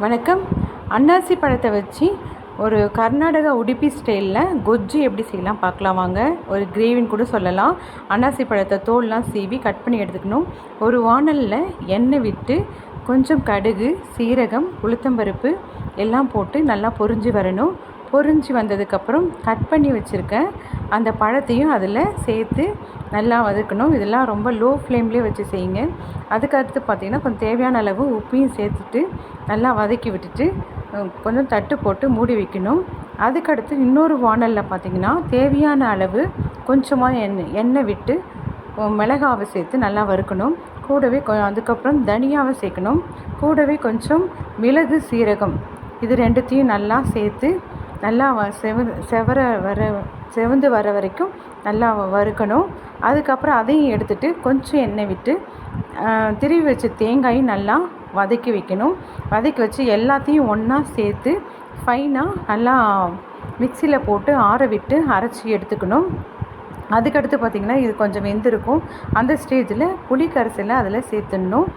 வணக்கம். அன்னாசி பழத்தை வச்சு ஒரு கர்நாடகா உடுப்பி ஸ்டைலில் கொஜ்ஜு எப்படி செய்யலாம் பார்க்கலாம் வாங்க. ஒரு கிரேவின்னு கூட சொல்லலாம். அன்னாசி பழத்தை தோல்லாம் சீவி கட் பண்ணி எடுத்துக்கணும். ஒரு வானலில் எண்ணெய் விட்டு கொஞ்சம் கடுகு சீரகம் உளுத்தம்பருப்பு எல்லாம் போட்டு நல்லா பொரிஞ்சு வரணும். பொறிஞ்சு வந்ததுக்கப்புறம் கட் பண்ணி வச்சுருக்க அந்த பழத்தையும் அதில் சேர்த்து நல்லா வதக்கணும். இதெல்லாம் ரொம்ப லோ ஃப்ளேம்லேயே வச்சு செய்யுங்க. அதுக்கு அடுத்து பார்த்திங்கன்னா கொஞ்சம் தேவையான அளவு உப்பையும் சேர்த்துட்டு நல்லா வதக்கி விட்டுட்டு கொஞ்சம் தட்டு போட்டு மூடி வைக்கணும். அதுக்கடுத்து இன்னொரு வானலில் பார்த்திங்கன்னா தேவையான அளவு கொஞ்சமாக எண்ணெய் எண்ணெய் விட்டு மிளகாவை சேர்த்து நல்லா வறுக்கணும். கூடவே அதுக்கப்புறம் தனியாவை சேர்க்கணும். கூடவே கொஞ்சம் மிளகு சீரகம் இது ரெண்டுத்தையும் நல்லா சேர்த்து நல்லா வ செவ செவர வர செவந்து வர வரைக்கும் நல்லா வறுக்கணும். அதுக்கப்புறம் அதையும் எடுத்துகிட்டு கொஞ்சம் எண்ணெய் விட்டு திருவி வச்ச தேங்காயும் நல்லா வதக்கி வைக்கணும். வதக்கி வச்சு எல்லாத்தையும் ஒன்றா சேர்த்து ஃபைனாக நல்லா மிக்சியில் போட்டு ஆற விட்டு அரைச்சி எடுத்துக்கணும். அதுக்கடுத்து பார்த்திங்கன்னா இது கொஞ்சம் வெந்திருக்கும். அந்த ஸ்டேஜில் புளி கரைசலை அதில் சேர்த்துடணும்.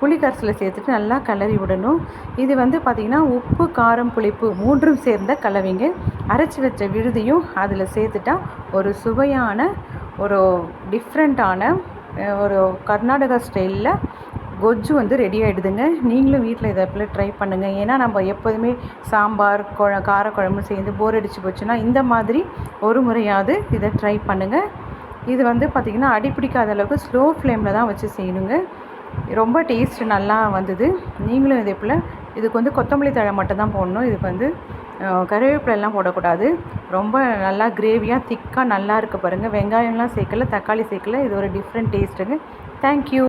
புளி கரைசலை சேர்த்துட்டு நல்லா கிளறி விடணும். இது வந்து பார்த்திங்கன்னா உப்பு காரம் புளிப்பு மூன்றும் சேர்ந்த கலவைங்க. அரைச்சி வச்ச விழுதியும் அதில் சேர்த்துட்டா ஒரு சுவையான ஒரு டிஃப்ரெண்ட்டான ஒரு கர்நாடகா ஸ்டைலில் கொஜ்ஜு வந்து ரெடி ஆகிடுதுங்க நீங்களும் வீட்டில் இதை போல் ட்ரை பண்ணுங்கள் ஏன்னா நம்ம எப்போதுமே சாம்பார் குழ காரக்குழம்பு சேர்ந்து போர் அடித்து போச்சுன்னா இந்த மாதிரி ஒரு முறையாவது இதை ட்ரை பண்ணுங்கள் இது வந்து பார்த்திங்கன்னா அடிப்பிடிக்காத அளவுக்கு ஸ்லோ ஃப்ளேமில் தான் வச்சு செய்யணுங்க. ரொம்ப டேஸ்ட் நல்லா வந்தது. நீங்களும் இதே போல் இதுக்கு வந்து கொத்தமல்லி தழை மட்டும்தான் போடணும். இதுக்கு வந்து கருவேப்பிலெல்லாம் போடக்கூடாது. ரொம்ப நல்லா கிரேவியாக திக்காக நல்லா இருக்க பாருங்கள் வெங்காயம்லாம் சேர்க்கல தக்காளி சேர்க்கல. இது ஒரு டிஃப்ரெண்ட் டேஸ்ட்டுங்க தேங்க்யூ